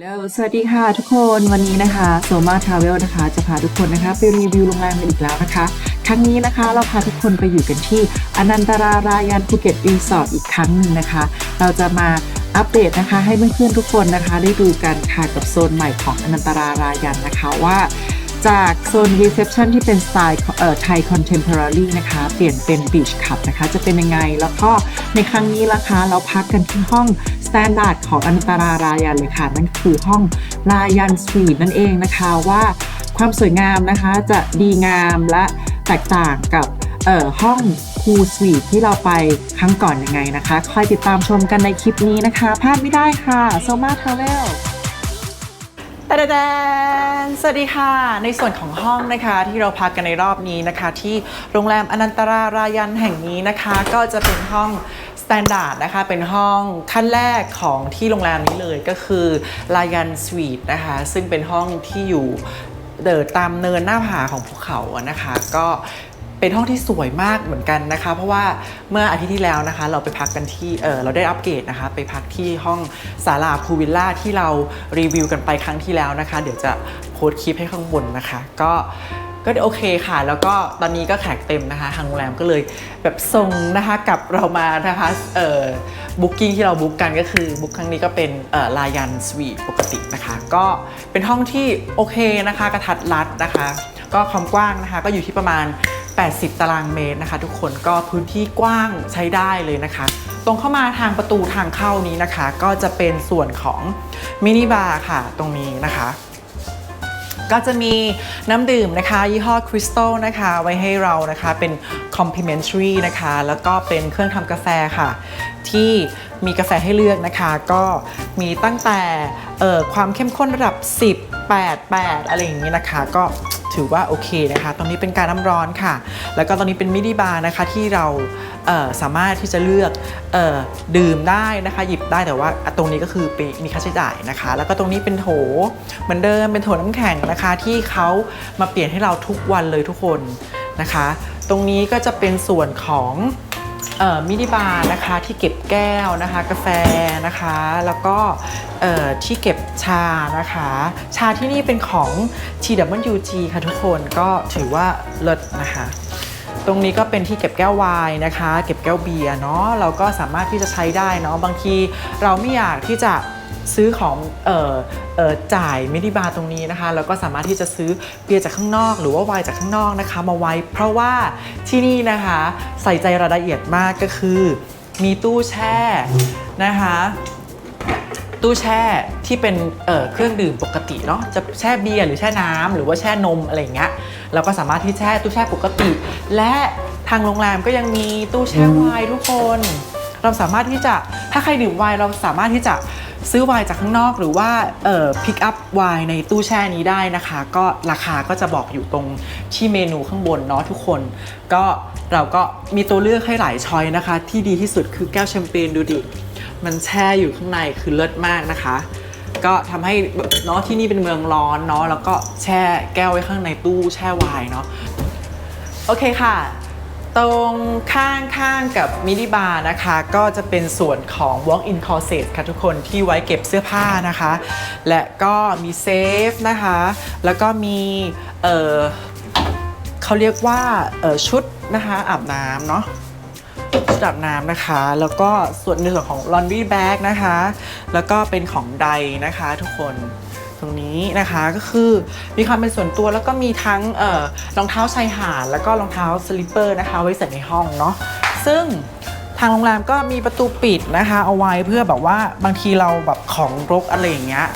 แล้วสวัสดีค่ะทุกคนวันนี้นะคะโซมาทราเวลนะคะ จะพาทุกคนนะคะไปรีวิวโรงแรมกันอีกแล้วนะคะ ครั้งนี้นะคะเราพาทุกคนไปอยู่กันที่อนันตรารายันภูเก็ตรีสอร์ทอีกครั้งหนึ่งนะคะ เราจะมาอัปเดตนะคะให้เพื่อนๆทุกคนนะคะได้ดูกันค่ะกับโซนใหม่ของอนันตรารายันนะคะว่า จากโซนรีเซพชันที่เป็นสไตล์เอ่อไทยคอนเทมพอรารีนะคะ เปลี่ยนเป็นบีชคับนะคะ จะเป็นยังไง แล้วก็ในครั้งนี้ราคาเราพักกันที่ห้องสแตนดาร์ดของอนันตรารายันเลยค่ะ นั่นคือห้องรายันสวีทนั่นเองนะคะว่าความสวยงามนะคะจะดีงามและแตกต่างกับห้องคูสวีทที่เราไปครั้งก่อนยังไงนะคะ คอยติดตามชมกันในคลิปนี้นะคะ พลาดไม่ได้ค่ะโซมาทราเวล ตะดแดนสวัสดีค่ะ ในส่วนของห้องนะคะที่เราพักกันในรอบนี้นะคะ ที่โรงแรมอนันตรารายันแห่งนี้นะคะ ก็จะเป็นห้องสแตนดาร์ดนะคะ เป็นห้องขั้นแรกของที่โรงแรมนี้เลยก็คือรายันสวีทนะคะ ซึ่งเป็นห้องที่อยู่เดินตามเนินหน้าผาของภูเขาอะนะคะ ก็ เป็นห้องที่สวยมากเหมือนกันนะคะ เพราะว่าเมื่ออาทิตย์ที่แล้วนะคะ เราไปพักกันที่เออเราได้อัปเกรดนะคะ ไปพักที่ห้องศาลาพูลวิลล่าที่เรารีวิวกันไปครั้งที่แล้วนะคะ เดี๋ยวจะโพสต์คลิปให้ข้างบนนะคะ ก็ก็โอเคค่ะ แล้วก็ตอนนี้ก็แขกเต็มนะคะ ทางโรงแรมก็เลยแบบส่งนะคะกลับเรามานะคะเอ่อบุ๊กิ้งที่เราบุ๊กกันก็คือบุ๊กครั้งนี้ก็เป็นเอ่อลายันสวีทปกตินะคะ ก็เป็นห้องที่โอเคนะคะ กระทัดรัดนะคะ ก็ความกว้างนะคะ ก็อยู่ที่ประมาณ 80 ตารางเมตรนะคะ ทุกคนก็พื้นที่กว้างใช้ได้เลยนะคะ ตรงเข้ามาทางประตูทางเข้านี้นะคะ ก็จะเป็นส่วนของมินิบาร์ค่ะตรงนี้นะคะก็จะมีน้ำดื่มนะคะ ยี่ห้อคริสตัลนะคะ ไว้ให้เรานะคะเป็น complimentary นะคะ แล้วก็เป็นเครื่องทำกาแฟค่ะ ที่มีกาแฟให้เลือกนะคะ ก็มีตั้งแต่ความเข้มข้นระดับ 10 8 8 อะไรอย่างนี้นะคะ ก็ ถือว่าโอเคนะคะ ตรงนี้เป็นการน้ำร้อนค่ะ แล้วก็ตรงนี้เป็นมินิบาร์นะคะที่เราเสามารถที่จะเลือกออดื่มได้นะคะหยิบได้แต่ว่าตรงนี้ก็คือมีค่าใช้จ่ายนะคะ แล้วก็ตรงนี้เป็นโถเหมือนเดิมเป็นโถน้ำแข็งนะคะ ที่เขามาเปลี่ยนให้เราทุกวันเลยทุกคนนะคะ ตรงนี้ก็จะเป็นส่วนของ มินิบาร์นะคะที่เก็บแก้วนะคะ กาแฟนะคะ แล้วก็ที่เก็บชานะคะ ชาที่นี่เป็นของ TWG ค่ะทุกคนก็ถือว่าเลิศนะคะ ตรงนี้ก็เป็นที่เก็บแก้วไวน์นะคะ เก็บแก้วเบียร์เนาะเราก็สามารถที่จะใช้ได้เนาะบางทีเราไม่อยากที่จะ ซื้อของเอ่อเอ่อจ่ายมินิบาร์ตรงนี้นะคะเราก็สามารถที่จะซื้อเบียร์จากข้างนอก หรือว่าไวน์จากข้างนอกนะคะ มาไว้ เพราะว่าที่นี่นะคะใส่ใจรายละเอียดมากก็คือ มีตู้แช่นะคะตู้แช่ที่เป็นเเครื่องดื่มปกติเนาะจะแช่เบียร์หรือแช่น้ำหรือว่าแช่นมอะไรเงี้ยเราก็สามารถที่แช่ตู้แช่ปกติ และทางโรงแรมก็ยังมีตู้แช่ไวน์ทุกคน เราสามารถที่จะถ้าใครดื่มไวน์เราสามารถที่จะ ซื้อไวน์จากข้างนอกหรือว่าเอ่อพิกอัพไวน์ในตู้แช่นี้ได้นะคะ ก็ราคาก็จะบอกอยู่ตรงที่เมนูข้างบนเนาะทุกคน ก็เราก็มีตัวเลือกให้หลายช้อยนะคะ ที่ดีที่สุดคือแก้วแชมเปญดูดิมันแช่อยู่ข้างในคือเลิศมากนะคะ ก็ทำให้เนาะที่นี่เป็นเมืองร้อนเนาะแล้วก็แช่แก้วไว้ข้างในตู้แช่ไวน์เนาะโอเคค่ะ ตรงข้างข้างกับมินิบาร์นะคะ ก็จะเป็นส่วนของ walk-in closet ค่ะทุกคนที่ไว้เก็บเสื้อผ้านะคะ และก็มีเซฟนะคะ แล้วก็มีเเขาเรียกว่าชุดนะคะอาบน้ำเนาะชุดอาบน้ำนะคะ แล้วก็ส่วนในส่วนของ laundry bag นะคะ แล้วก็เป็นของใดนะคะทุกคน ตรงนี้นะคะก็คือมีความเป็นส่วนตัวแล้วก็มีทั้งออรองเท้าชายหาดแล้วก็รองเท้าสลิปเปอร์นะคะไว้ใส่ในห้องเนาะซึ่งทางโรงแรมก็มีประตูปิดนะคะเอาไว้เพื่อแบบว่าบางทีเราแบบของรกอะไรอย่างเงี้ย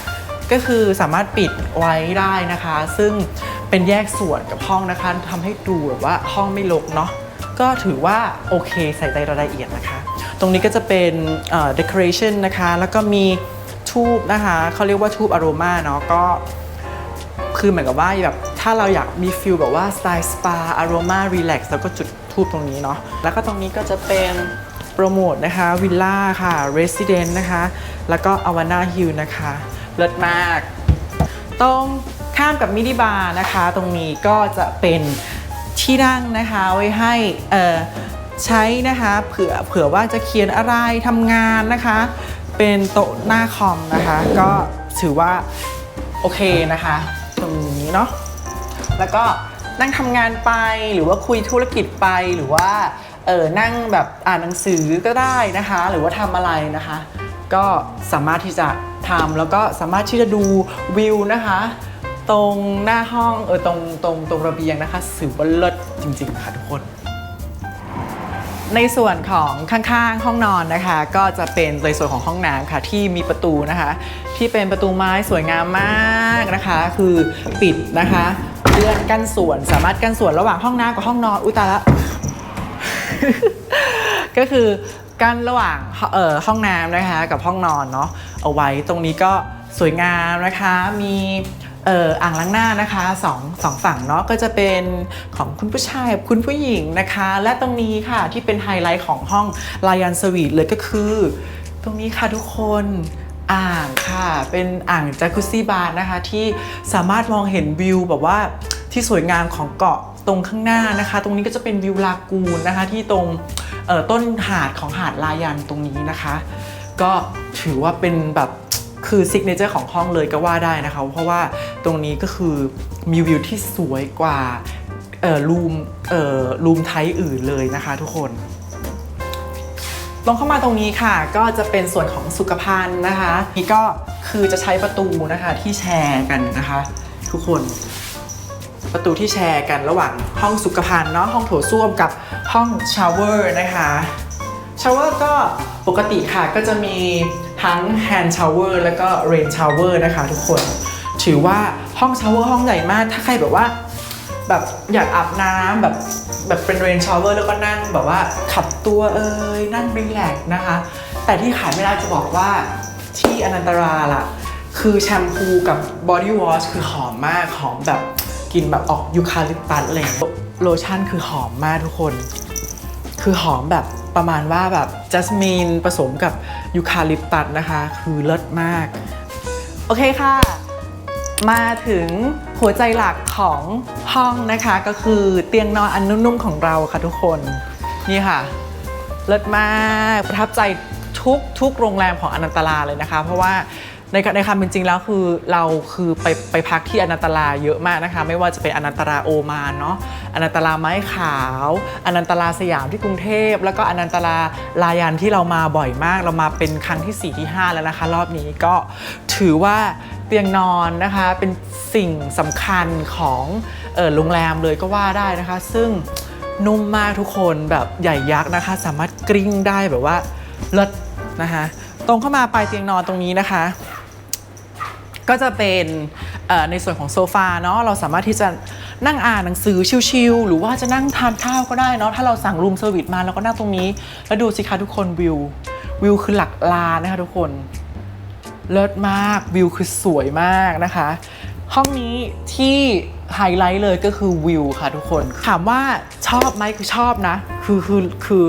ก็คือสามารถปิดไว้ได้นะคะ ซึ่งเป็นแยกส่วนกับห้องนะคะทำให้ดูแบบว่าห้องไม่รกเนาะก็ถือว่าโอเคใส่ใจรายละเอียดนะคะ ตรงนี้ก็จะเป็นเอ่อ decoration นะคะ แล้วก็มี ทูบนะคะเขาเรียกว่าทูบอโรมาเนาะก็คือเหมือนกับว่าแบบถ้าเราอยากมีฟิลแบบว่าสไตล์สปาอโรมารีแลกซ์แล้วก็จุดทูบตรงนี้เนาะแล้วก็ตรงนี้ก็จะเป็นโปรโมทนะคะวิลล่าค่ะ Resident นะคะ แล้วก็อวานาฮิลนะคะเลิศมาก ตรงข้ามกับมินิบาร์นะคะ ตรงนี้ก็จะเป็นที่นั่งนะคะไว้ให้ใช้นะคะเผื่อเผื่อว่าจะเขียนอะไรทำงานนะคะ เป็นโต๊ะหน้าคอมนะคะ ก็ถือว่าโอเคนะคะ ตรงนี้เนาะแล้วก็นั่งทำงานไปหรือว่าคุยธุรกิจไปหรือว่าเออนั่งแบบอ่านหนังสือก็ได้นะคะ หรือว่าทำอะไรนะคะ ก็สามารถที่จะทำแล้วก็สามารถที่จะดูวิวนะคะ ตรงหน้าห้องเออตรงตรงตรงระเบียงนะคะถือว่าเลิศจริง ๆ ค่ะทุกคน ในส่วนของข้างๆ ห้องนอนนะคะ ก็จะเป็นในส่วนของห้องน้ำค่ะที่มีประตูนะคะ ที่เป็นประตูไม้สวยงามมากนะคะ คือปิดนะคะเลื่อนกั้นส่วนสามารถกั้นส่วนระหว่างห้องน้ำกับห้องนอนอุยตายละก็คือกั้นระหว่างเอ่อห้องน้ำนะคะ กับห้องนอนเนาะเอาไว้ตรงนี้ก็สวยงามนะคะมี เอ่ออ่างล้างหน้านะคะสองสองฝั่งเนาะก็จะเป็นของคุณผู้ชายกับคุณผู้หญิงนะคะ และตรงนี้ค่ะที่เป็นไฮไลท์ของห้องลายันสวีทเลยก็คือ ตรงนี้ค่ะทุกคนอ่างค่ะเป็นอ่างจากุซี่บาร์นะคะ ที่สามารถมองเห็นวิวแบบว่าที่สวยงามของเกาะตรงข้างหน้านะคะ ตรงนี้ก็จะเป็นวิวลากูนนะคะ ที่ตรงต้นหาดของหาดลายันตรงนี้นะคะ ก็ถือว่าเป็นแบบ คือซิกเนเจอร์ของห้องเลยก็ว่าได้นะคะ เพราะว่าตรงนี้ก็คือมีวิวที่สวยกว่าเอ่อรูมเอ่อรูมไทยอื่นเลยนะคะทุกคนตรงเข้ามาตรงนี้ค่ะก็จะเป็นส่วนของสุขภัณฑ์นะคะนี่ก็คือจะใช้ประตูนะคะที่แชร์กันนะคะ ทุกคน ประตูที่แชร์กันระหว่างห้องสุขภัณฑ์เนาะห้องโถส้วมกับห้องชาวเวอร์นะคะชาวเวอร์ก็ปกติค่ะก็จะมี ทั้ง hand shower แล้วก็ rain shower นะคะทุกคน ถือว่าห้องชาวเวอร์ห้องใหญ่มาก ถ้าใครแบบว่าแบบอยากอาบน้ำแบบแบบเป็น rain shower แล้วก็นั่งแบบว่าขับตัวเอ่ยนั่งรีแลกนะคะ แต่ที่ขายไม่ได้จะบอกว่าที่อนันตราล่ะ คือแชมพูกับบอดี้วอชคือหอมมากหอมแบบกลินแบบออกยูคาลิปตัสอะไรโลชั่นคือหอมมากทุกคน คือหอมแบบ ประมาณว่าแบบจัสมินผสมกับยูคาลิปตัสนะคะ คือเลิศมาก โอเคค่ะ มาถึงหัวใจหลักของห้องนะคะ ก็คือเตียงนอนอันนุ่มๆของเราค่ะทุกคนนี่ค่ะ เลิศมากประทับใจทุกทุกโรงแรมของอนันตลาเลยนะคะ เพราะว่า ในในความเป็นจริงแล้วคือเราคือไปไปพักที่อนันตลาเยอะมากนะคะ ไม่ว่าจะเป็นอนันตลาโอมานเนาะอนันตลาไม้ขาวอนันตลาสยามที่กรุงเทพ แล้วก็อนันตลาลายันที่เรามาบ่อยมาก เรามาเป็นครั้งที่ 4 ที่ 5 แล้วนะคะ รอบนี้ก็ถือว่าเตียงนอนนะคะเป็นสิ่งสำคัญของโรงแรมเลยก็ว่าได้นะคะ ซึ่งนุ่มมากทุกคนแบบใหญ่ยักษ์นะคะ สามารถกริ้งได้แบบว่าเลิศนะคะ ตรงเข้ามาปลายเตียงนอนตรงนี้นะคะ ก็จะเป็นในส่วนของโซฟาเนาะเราสามารถที่จะนั่งอ่านหนังสือชิลๆหรือว่าจะนั่งทานข้าวก็ได้เนาะถ้าเราสั่งรูมเซอร์วิสมาเราก็นั่งตรงนี้ แล้วดูสิคะทุกคนวิว วิวคือหลักล้านนะคะทุกคนเลิศมากวิวคือสวยมากนะคะ ห้องนี้ที่ ไฮไลท์เลยก็คือวิวค่ะทุกคน ถามว่าชอบไหมคือชอบนะ คือคือคือ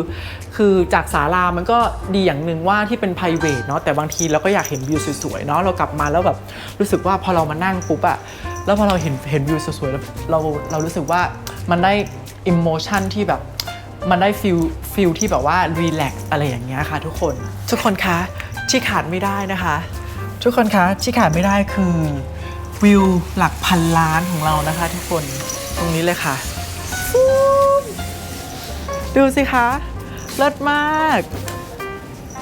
คือจากศาลามันก็ดีอย่างหนึ่งว่าที่เป็น p r i v a t เนาะแต่บางทีเราก็อยากเห็นวิวสวยๆเนาะเรากลับมาแล้วแบบรู้สึกว่าพอเรามานั่งปุ๊บอะแล้วพอเราเห็นเห็นวิวสวยๆแล้วเราเรารู้สึกว่ามันได้อิโมชันที่แบบมันได้ฟิลฟิลที่แบบว่ารีแลกซ์อะไรอย่างเงี้ยค่ะทุกคน ทุกคนคะที่ขาดไม่ได้นะคะ ทุกคนคะที่ขาดไม่ได้คือ วิวหลักพันล้านของเรานะคะทุกคนตรงนี้เลยค่ะ ดูสิคะเลิศมาก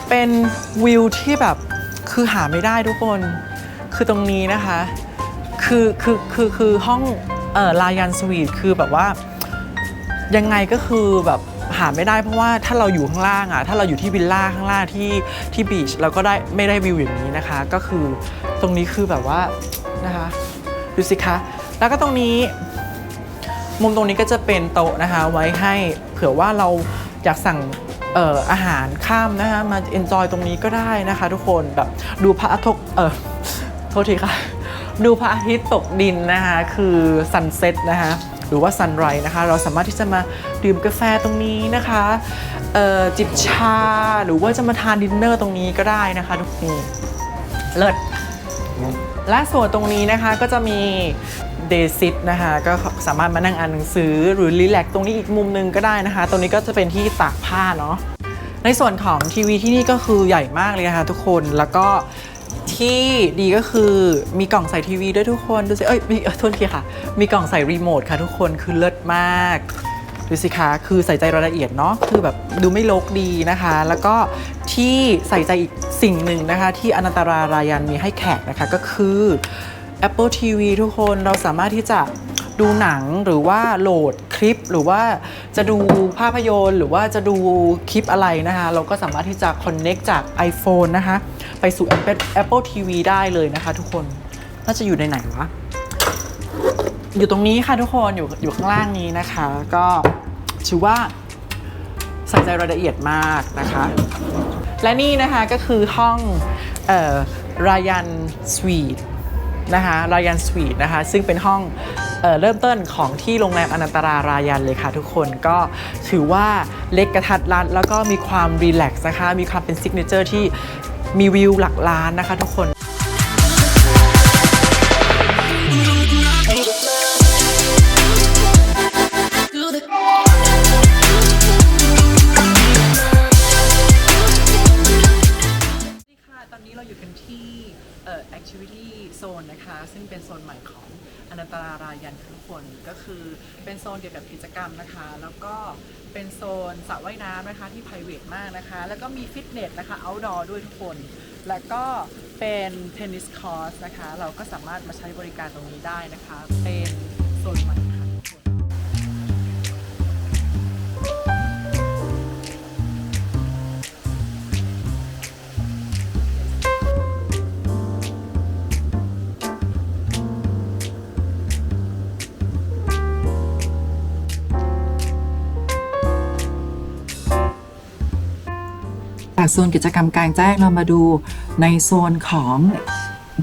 เป็นวิวที่แบบคือหาไม่ได้ทุกคน คือตรงนี้นะคะ คือคือคือคือห้องเอ่อลายันสวีทคือแบบว่ายังไงก็คือแบบหาไม่ได้เพราะว่าถ้าเราอยู่ข้างล่างอะถ้าเราอยู่ที่วิลล่าข้างล่างที่ที่บีชเราก็ได้ไม่ได้วิวอย่างนี้นะคะ ก็คือตรงนี้คือแบบว่า นะคะดูสิคะ แล้วก็ตรงนี้ มุมตรงนี้ก็จะเป็นโต๊ะนะคะไว้ให้เผื่อว่าเราอยากสั่งอออาหารข้ามนะคะมาเอนจอยตรงนี้ก็ได้นะคะทุกคนแบบดูพระอาทิตย์เออโทษทีค่ะ ดูพระอาทิตย์ตกดินนะคะคือซันเซ็ตนะคะหรือว่าซันไรนะคะ เราสามารถที่จะมาดื่มกาแฟตรงนี้นะคะเอ่อจิบชาหรือว่าจะมาทานดินเนอร์ตรงนี้ก็ได้นะคะทุกคนเลิศ และส่วนตรงนี้นะคะก็จะมีเดซิตนะคะก็สามารถมานั่งอ่านหนังสือหรือรีแลกตรงนี้อีกมุมหนึงก็ได้นะคะ ตรงนี้ก็จะเป็นที่ตากผ้าเนาะในส่วนของทีวีที่นี่ก็คือใหญ่มากเลยนะคะทุกคนแล้วก็ที่ดีก็คือมีกล่องใส่ทีวีด้วยทุกคนดูสิเอ้ยมีเอ้ยโทษทีค่ะ มีกล่องใส่รีโมทค่ะทุกคนคือเลิศมาก ดูสิคะคือใส่ใจรายละเอียดเนาะคือแบบดูไม่ลกดีนะคะ แล้วก็ที่ใส่ใจอีกสิ่งหนึ่งนะคะ ที่อนันตารารายันมีให้แขกนะคะก็คือ Apple TV ทุกคนเราสามารถที่จะดูหนังหรือว่าโหลดคลิปหรือว่าจะดูภาพยนตร์ หรือว่าจะดูคลิปอะไรนะคะ เราก็สามารถที่จะ connect จาก iPhone นะคะ ไปสู่ Apple Apple TV ได้เลยนะคะทุกคน น่าจะอยู่ในไหนวะ อยู่ตรงนี้ค่ะทุกคนอยู่อยู่ข้างล่างนี้นะคะ ก็ถือว่าใส่ใจรายละเอียดมากนะคะ และนี่นะคะก็คือห้องรายันสวีทนะคะรายันสวีทนะคะ ซึ่งเป็นห้องเออเริ่มต้นของที่โรงแรมอนันตรารายันเลยค่ะทุกคนก็ถือว่าเล็กกระทัดรัดแล้วก็มีความรีแลกซ์นะคะ มีความเป็นซิกเนเจอร์ที่มีวิวหลักล้านนะคะทุกคน นี้เราอยู่กันที่เอ่อ activity zone นะคะ ซึ่งเป็นโซนใหม่ของอนันตรารายันค่ะทุกคนก็คือเป็นโซนเกี่ยวกับกิจกรรมนะคะ แล้วก็เป็นโซนสระว่ายน้ำนะคะที่ p r i v a t มากนะคะ แล้วก็มีฟิตเนสนะคะ outdoor ด้วยทุกคน แล้วก็เป็นเทนนิสคอร์สนะคะ เราก็สามารถมาใช้บริการตรงนี้ได้นะคะ เป็นโซนใหม่ค่ะทุกคน โซนกิจกรรมกลางแจ้งเรามาดูในโซนของ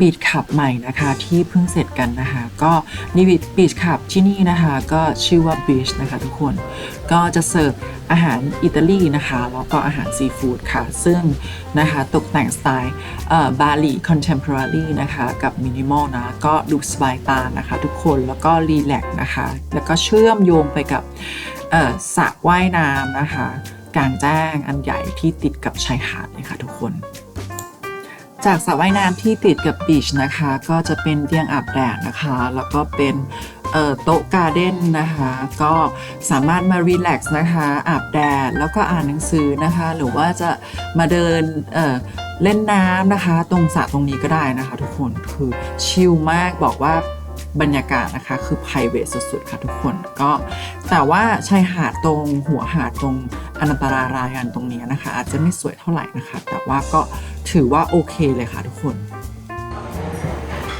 บีชขับใหม่นะคะที่เพิ่งเสร็จกันนะคะ ก็นิวบีชขับที่นี่นะคะก็ชื่อว่าบีชนะคะทุกคนก็จะเสิร์ฟอาหารอิตาลีนะคะแล้วก็อาหารซีฟู้ดค่ะ ซึ่งนะคะตกแต่งสไตล์บาหลีคอนเทมพอร์ y นะคะกับมินิมอลนะก็ดูสบายตานะคะทุกคนแล้วก็รีแลกซ์นะคะ แล้วก็เชื่อมโยงไปกับสระว่ายน้ำนะคะ กลางแจ้งอันใหญ่ที่ติดกับชายหาดเลยค่ะทุกคน จากสระว่ายน้ำที่ติดกับบีชนะคะ ก็จะเป็นเตียงอาบแดดนะคะ แล้วก็เป็นโต๊ะการ์เด้นนะคะ ก็สามารถมารีแลกซ์นะคะ อาบแดดแล้วก็อ่านหนังสือนะคะ หรือว่าจะมาเดินเเล่นน้ำนะคะ ตรงสระตรงนี้ก็ได้นะคะ ทุกคนคือชิลมากบอกว่า บรรยากาศนะคะคือ p r i v a t สุดๆ ค่ะทุกคนก็แต่ว่าชายหาดตรงหัวหาดตรงอนันตรารายันตรงนี้นะคะ อาจจะไม่สวยเท่าไหร่นะคะ แต่ว่าก็ถือว่าโอเคเลยค่ะทุกคน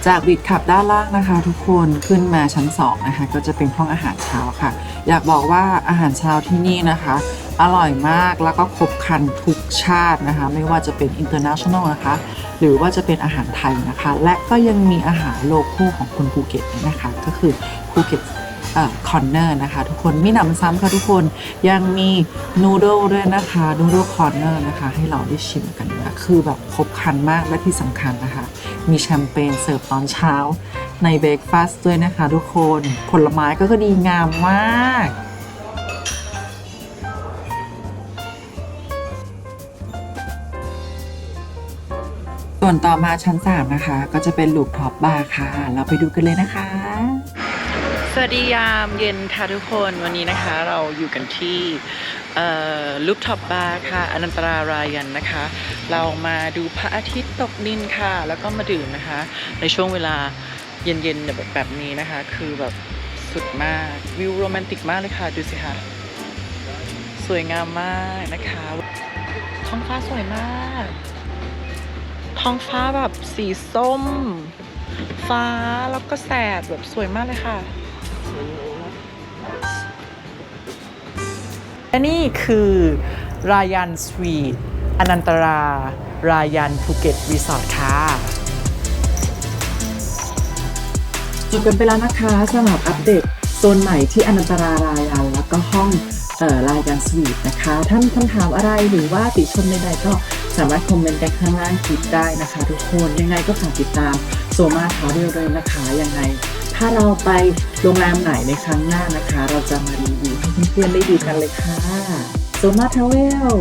จากบิดขับด้านล่างนะคะ ทุกคนขึ้นมาชั้น2นะคะก็จะเป็นห้องอาหารเช้าค่ะ อยากบอกว่าอาหารเช้าที่นี่นะคะ อร่อยมากแล้วก็ครบครันทุกชาตินะคะ ไม่ว่าจะเป็น international นะคะ หรือว่าจะเป็นอาหารไทยนะคะ และก็ยังมีอาหารโลโก้ของคนภูเก็ตนะคะ ก็คือภูเก็ตคอนเนอร์นะคะ ทุกคนมีหนำซ้ำค่ะทุกคนยังมีนูโดด้วยนะคะนูโดคอนเนอร์นะคะ ให้เราได้ชิมกันนะคือแบบครบครันมากและที่สำคัญนะคะ มีแชมเปญเสิร์ฟตอนเช้าในเบรกฟาสต์ด้วยนะคะ ทุกคนผลไม้ก็ดีงามมาก วนต่อมาชั้น 3 นะคะ ก็จะเป็นลูปท็อปบาร์ค่ะ เราไปดูกันเลยนะคะ สวัสดียามเย็นค่ะทุกคนวันนี้นะคะเราอยู่กันที่ลูปท็อปบาร์ค่ะ อนันตรารายันนะคะ เรามาดูพระอาทิตย์ตกดินค่ะ แล้วก็มาดื่มนะคะ ในช่วงเวลาเย็นๆแบบแบบนี้นะคะ คือแบบสุดมากวิวโรแมนติกมากเลยค่ะ ดูสิคะสวยงามมากนะคะท้องฟ้าสวยมาก ท้องฟ้าแบบสีส้ม ฟ้าแล้วก็แสดแบบสวยมากเลยค่ะ และนี่คือรายันสวีทอนันตรา รายันภูเก็ตรีสอร์ทค่ะจบกันไปแล้วนะคะสำหรับอัปเดตโซนใหม่ที่อนันตรารายานแล้วก็ห้องเอ่อรายการสวีทนะคะ ท่านคำถามอะไรหรือว่าติชมใดๆก็ สามารถคอมเมนต์กันข้างล่างคลิปได้นะคะ ทุกคนยังไงก็ฝากติดตามโซมาทาวเวลเลยนะคะยังไง ถ้าเราไปโรงแรมไหนในครั้งหน้านะคะ เราจะมารีวิวให้เพื่อนๆได้ดูกันเลยค่ะโซมาทาวเวล